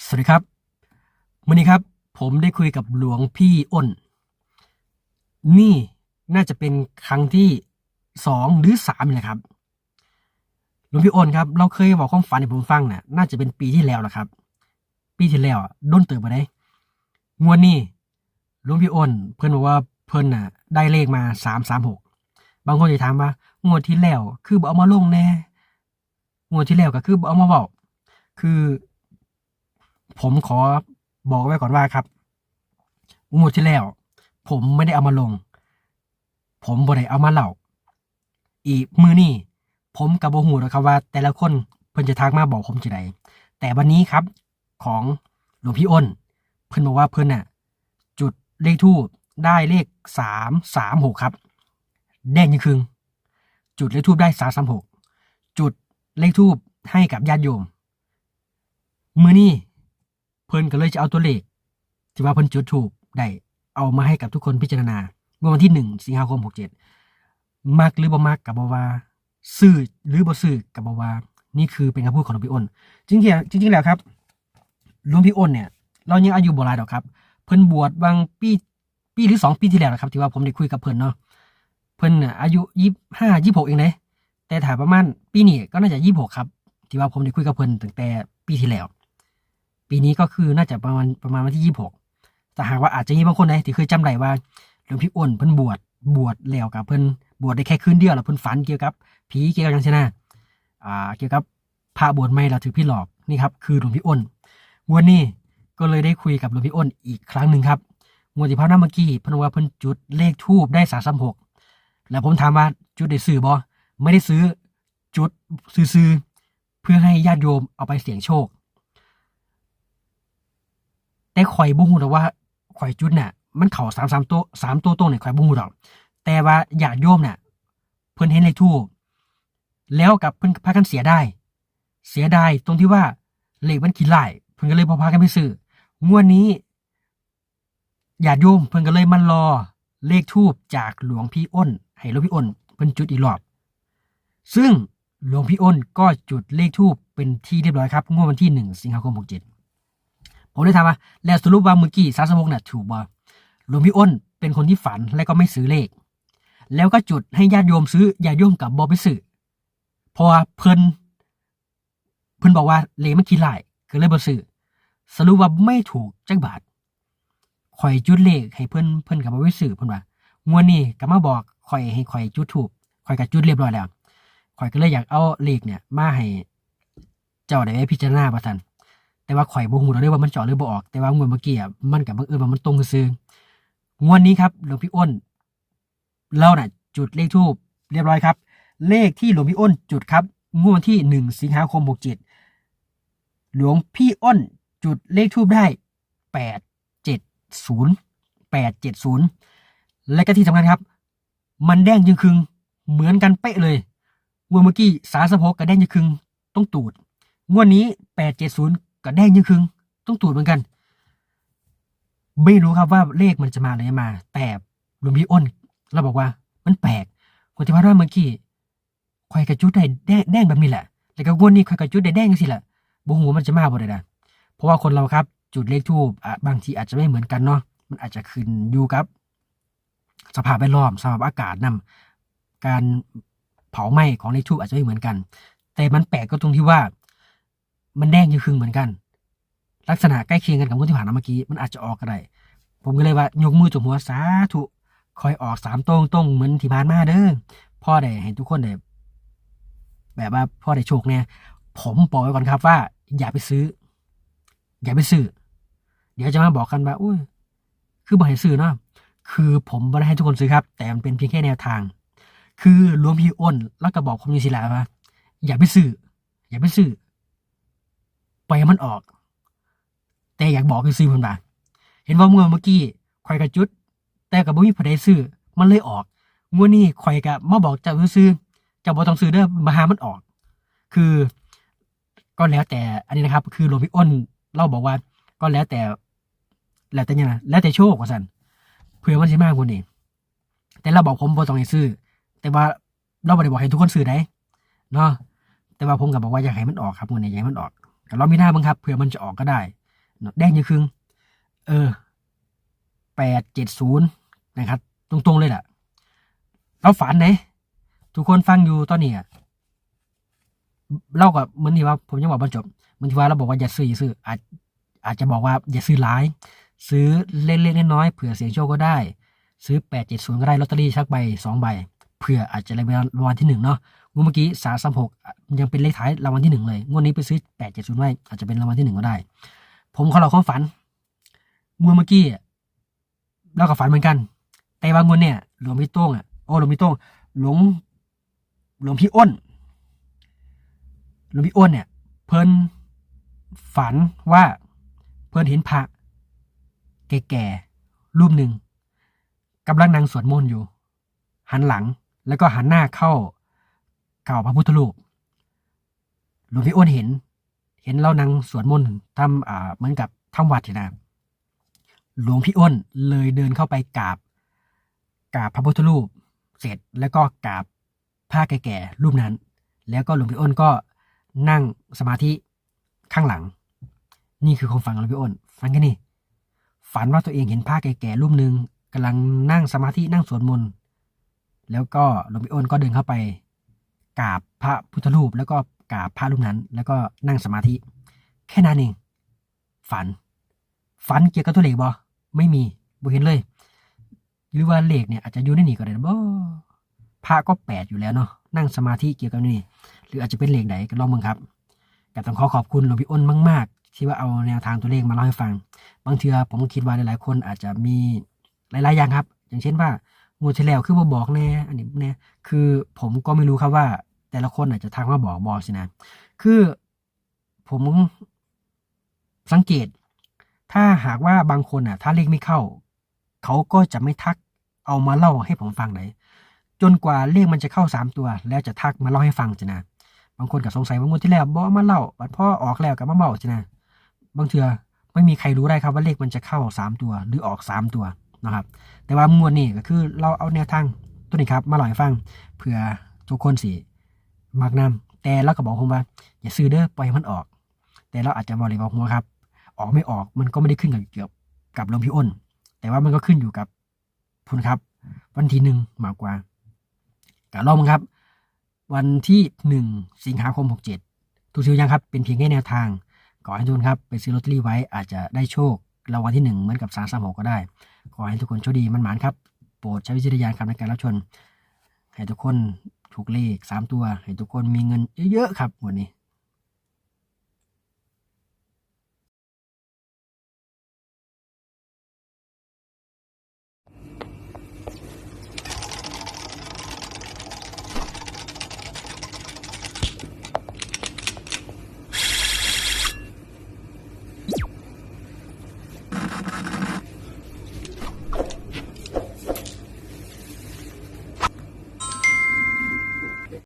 สวัสดีครับวันนี้ครับ ผมได้คุยกับหลวงพี่อ้น นี่น่าจะเป็นครั้งที่สองหรือสามนี่แหละครับ หลวงพี่อ้นครับ เราเคยบอกความฝันให้ผมฟังน่ะ น่าจะเป็นปีที่แล้วแหละครับ ปีที่แล้วด้นเติบมาได้งวดนี้หลวงพี่อ้น เพื่อนบอกว่าเพื่อนน่ะ ได้เลขมาสามสามหกบางคนจะถามว่างวดที่แล้ว คือบ่เอามาลงแน่งวดที่แล้วก็คือบ่เอามาบอกคือ ผมขอบอกไว้ก่อนว่าครับงวดที่แล้ว ผมไม่ได้เอามาลง ผมบ่ได้เอามาเล่า อีกมือนี่ผมกับโบหูนะครับว่า แต่ละคนเพิ่นจะทักมาบอกผมจะไดแต่วันนี้ครับของหลวงพี่อ้น เพิ่นบอกว่าเพิ่นน่ะ จุดเลขทูบได้เลขสามสามหกครับ แดงยังคืงจุดเลขทูบได้สามสามหกจุดเลขทูบให้กับญาติโยม มือนี้ พิ่นก็เลยจะเอาตัวเลข ที่ว่าเพิ่นจุดถูกได้เอามาให้กับทุกคนพิจารณางวดวันที่หนึ่งสิงหาคมหกเจ็ดมักหรือบ่มักกับบว่าซื้อหรือบ่ซื้อกับบว่านี่คือเป็นคำพูดของหลวงพี่อ้นจริงๆจริงๆแล้วครับหลวงพี่อ้นเนี่ย เรายังอายุโบราณดอกครับ เพิ่นบวชบางปีปีหรือสองปีที่แล้วนะครับ ที่ว่าผมได้คุยกับเพิ่นเนาะเพิ่นน่ะอายุยี่ห้ายี่หกเองเลยแต่ถ่ายประมาณปีนี้ก็น่าจะยี่หกครับ ที่ว่าผมได้คุยกับเพิ่นตั้งแต่ปีที่แล้ว ปีนี้ก็คือน่าจะประมาณประมาณวันที่ยี่หกแต่หากว่าอาจจะมีบางคนนะที่เคยจำได้ว่าหลวงพี่อ้นเพิ่นบวชบวชแล้วกับเพิ่นบวชได้แค่คืนเดียวแล้วเพิ่นฝันเกี่ยวกับผีเกี่ยวกับยังชนะอ่าเกี่ยวกับพระบวชใหม่แล้วถือพี่หลอกนี่ครับคือหลวงพี่อ้นวันนี้ก็เลยได้คุยกับหลวงพี่อ้นอีกครั้งหนึ่งครับงวดที่ผ่านมาเมื่อกี้เพิ่นว่าเพิ่นจุดเลขทูบได้สามสามหกแล้วผมถามว่าจุดได้ซื้อบ่ไม่ได้ซื้อจุดซื้อๆเพื่อให้ญาติโยมเอาไปเสี่ยงโชค แต่ข่อยบ่ฮู้ดอกว่าข่อยจุดน่ะ มันเข้าสามสามตัวสามตัวตรงเนี่ยข่อยบ่ฮู้ดอก แต่ว่าญาติโยมน่ะ เพิ่นเห็นเลขทูบแล้วกับเพิ่นพากันเสียได้ เสียไดายตรงที่ว่าเลขมันขี้ไล่เพิ่นก็เลยบ่พากันไปซื้องวดนี้ญาติโยมเพิ่นก็เลยมารอเลขทูบจากหลวงพี่อ้น ให้หลวงพี่อ้นเพิ่นจุดอีกรอบ ซึ่งหลวงพี่อ้นก็จุดเลขทูบเป็นที่เรียบร้อยครับงวดวันที่หนึ่งสิงหาคมหกเจ็ด ผมได้ถามว่าแล้วสรุปว่าเมื่อกี้สามสมกน่ะถูกบ่หลวงพี่อ้นเป็นคนที่ฝันและก็ไม่ซื้อเลข แล้วก็จุดให้ญาติโยมซื้อญาติโยมกับบอไปซื้อเพราะว่าเพิ่นเพิ่นบอกว่าเลขมันขี้หลายก็เลยบ่ซื้อสรุปว่าไม่ถูกจักบาทข่อยจุดเลขให้เพิ่นเพิ่นกับบ่ไปซื้อเพิ่นว่างวดนี้ก็มาบอกข่อยให้ข่อยจุดถูกข่อยก็จุดเรียบร้อยแล้วข่อยก็เลยอยากเอาเลขเนี่ยมาให้เจ้าได้พิจารณาบ่ทัน แต่ว่าข่อยบ่ฮู้ดอกเด้อว่ามันเจาะหรือบ่ออก แต่ว่างวดเมื่อกี้อะมันกับบังเอิญว่ามันตรงซื่องวดนี้ครับหลวงพี่อ้นเราน่ะ จุดเลขทูบเรียบร้อยครับ เลขที่หลวงพี่อ้นจุดครับงวดที่หนึ่งสิงหาคมหกเจ็ดหลวงพี่อ้นจุดเลขทูบได้แปดเจ็ดศูนย์แปดเจ็ดศูนย์และก็ที่สำคัญครับ มันแดงจึงคึงเหมือนกันเป๊ะเลยงวดเมื่อกี้สาสิบหกกับแดงจึงคึงต้องตูดงวดนี้แปดเจ็ดศูนย์ กับแดงยังคึงต้องตรวจเหมือนกัน ไม่รู้ครับว่าเลขมันจะมาหรือไม่มา แต่หลวงพี่อ้นเราบอกว่า มันแปลกคนที่ว่าว่าเมื่อกี้ควายกระจุดได้แดงแบบนี้แหละแล้วก็งวดนี้ควายกระจุดได้แดงสิแหละบ่ฮู้ว่ามันจะมาบ่ได้นะเพราะว่าคนเราครับ จุดเลขทูบบางทีอาจจะไม่เหมือนกันเนาะมันอาจจะขึ้นอยู่กับ สภาพแวดล้อมสภาพอากาศนำการเผาไหม้ของเลขทูบอาจจะไม่เหมือนกัน แต่มันแปลกก็ตรงที่ว่า มันแดงยังคึงเหมือนกัน ลักษณะใกล้เคียงกันกับงวดที่ผ่านมาเมื่อกี้มันอาจจะออกก็ได้ผมก็เลยว่ายกมือจุ่มหัวสาธุคอยออกสามตรงตรงเหมือนที่ผ่านมาเด้อพ่อได้เห็นทุกคนได้แบบว่าพ่อได้โชคเนี่ยผมบอกไว้ก่อนครับว่า อย่าไปซื้อ อย่าไปซื้อ เดี๋ยวจะมาบอกกันว่าอุ้ยคือบอกให้ซื้อเนาะคือผมไม่ได้ให้ทุกคนซื้อครับ แต่มันเป็นเพียงแค่แนวทาง คือหลวงพี่อ้นแล้วก็บอกผมอยู่สิละว่าอย่าไปซื้ออย่าไปซื้อ ล่อยมันออก แต่อยากบอกคือซื้อเพิ่นว่าเห็นว่าเมื่อเมื่อกี้ข่อยกระจุด แต่กับบ่มีผู้ใดซื้อมันเลยออกงวดนี้ข่อยก็มาบอกเจ้าซื้อเจ้าบ่ต้องซื้อเด้อมาหามันออก คือก็แล้วแต่อันนี้นะครับ คือหลวงพี่อ้นเล่าบอกว่า ก็แล้วแต่ แล้วแต่ยังไงแล้วแต่โชคว่าซั่นเผื่อมันสิมากกว่านี้แต่เราบอกผมบ่ต้องให้ซื้อ แต่ว่าเราบ่ได้บอกให้ทุกคนซื้อได้เนาะแต่ว่าผมก็บอกว่าอยากให้มันออกครับงวดนี้อยากให้มันออก ก็ลองมีหน้าบ้างครับเผื่อมันจะออกก็ได้แดงยังครึ่งเออแปดเจ็ดศูนย์นะครับ ตรงๆเลยแหละเราฝันไหนทุกคนฟังอยู่ตอนนี้เล่ากับเหมือนที่ว่าผมยังบอกบรรจบเหมือนที่ว่าเราบอกว่าอย่าซื้ออย่าซื้ออาจอาจจะบอกว่าอย่าซื้อหลาย ซื้อเล็กๆน้อยๆเผื่อเสียงโชคก็ได้ ซื้อแปดเจ็ดศูนย์ก็ได้ลอตเตอรี่สักใบสองใบเผื่ออาจจะได้รางวัลที่หนึ่งเนาะ งวดเมื่อกี้สามสามหกยังเป็นเลขท้ายรางวัลที่หนึ่งเลย งวดนี้ไปซื้อแปดเจ็ดศูนย์ไว้อาจจะเป็นรางวัลที่หนึ่งก็ได้ ผมขอเราความฝัน งวดเมื่อกี้เราก็ฝันเหมือนกัน แต่บางงวดเนี่ยหลวงพี่โต้งอะโอ้หลวงพี่โต้งหลวงหลวงพี่อ้นหลวงพี่อ้นเนี่ย เพิ่นฝันว่าเพิ่นเห็นพระแก่ๆรูปหนึ่งกำลังนั่งสวดมนต์อยู่ หันหลังแล้วก็หันหน้าเข้า เก่าพระพุทธรูปหลวงพี่อ้นเห็น เห็นเรานั่งสวดมนต์ทำอ่าเหมือนกับทำวัดนะหลวงพี่อ้นเลยเดินเข้าไปกราบกราบพระพุทธรูป เสร็จแล้วก็กราบผ้าแก่ๆรูปนั้น แล้วก็หลวงพี่อ้นก็นั่งสมาธิข้างหลัง นี่คือความฝันของหลวงพี่อ้นฝันแค่นี้ฝันว่าตัวเองเห็นผ้าแก่ๆรูปหนึ่งกำลังนั่งสมาธินั่งสวดมนต์แล้วก็หลวงพี่อ้นก็เดินเข้าไป กราบพระพุทธรูป แล้วก็กราบพระรูปนั้น แล้วก็นั่งสมาธิ แค่นั้นเอง ฝัน ฝันเกี่ยวกับตัวเลขบอไม่มีบ่เห็นเลย หรือว่าเลขเนี่ยอาจจะอยู่ในนี่ก็ได้นะบ่พระก็แปดอยู่แล้วเนาะนั่งสมาธิเกี่ยวกับนี่ หรืออาจจะเป็นเลขไหนก็ลองมึงครับก็ต้องขอขอบคุณหลวงพี่อ้นมาก ๆ ที่ว่าเอาแนวทางตัวเลขมาเล่าให้ฟัง บางเทือผมคิดว่าหลายๆคนอาจจะมีหลาย ๆ อย่างครับ อย่างเช่นว่า งวดที่แล้วคือมาบอกแน่อันนี้แน่คือผมก็ไม่รู้ครับว่า แต่ละคนอาจจะทักมาบอกบอกสินะ คือผมสังเกต ถ้าหากว่าบางคนอะ ถ้าเลขไม่เข้า เขาก็จะไม่ทักเอามาเล่าให้ผมฟังเลยจนกว่าเลขมันจะเข้าสามตัว แล้วจะทักมาเล่าให้ฟังสินะบางคนก็สงสัยว่างวดที่แล้วบอกมาเล่าบัดพ่อออกแล้วกับมาเบาสินะบางเทือไม่มีใครรู้ได้ครับว่าเลขมันจะเข้าสามตัว หรือออกสามตัว นะครับ แต่ว่างวดนี้ก็คือเราเอาแนวทางตัวนี้ครับมาเล่าให้ฟังเพื่อทุกคนสิมักนำแต่เราก็บอกผมว่า อย่าซื้อเด้อปล่อยให้มันออก แต่เราอาจจะบอกเลยบอกหัวครับ ออกไม่ออกมันก็ไม่ได้ขึ้นกับเกี่ยวกับลวงพี่อ้น แต่ว่ามันก็ขึ้นอยู่กับคุณครับ วันที่หนึ่งมากกว่าการลองมั้งครับ วันที่หนึ่งสิงหาคมหกเจ็ดทุกสิ่งอย่างครับเป็นเพียงแค่แนวทางขอให้ทุกคนครับไปซื้อลอตเตอรี่ไว้อาจจะได้โชครางวัลที่หนึ่งเหมือนกับสามสามหกก็ได้ ขอให้ทุกคนโชคดีมันหมานครับ โปรดใช้วิจารณญาณครับในการรับชมให้ทุกคนถูกเลขสามตัว ให้ทุกคนมีเงินเยอะๆครับวันนี้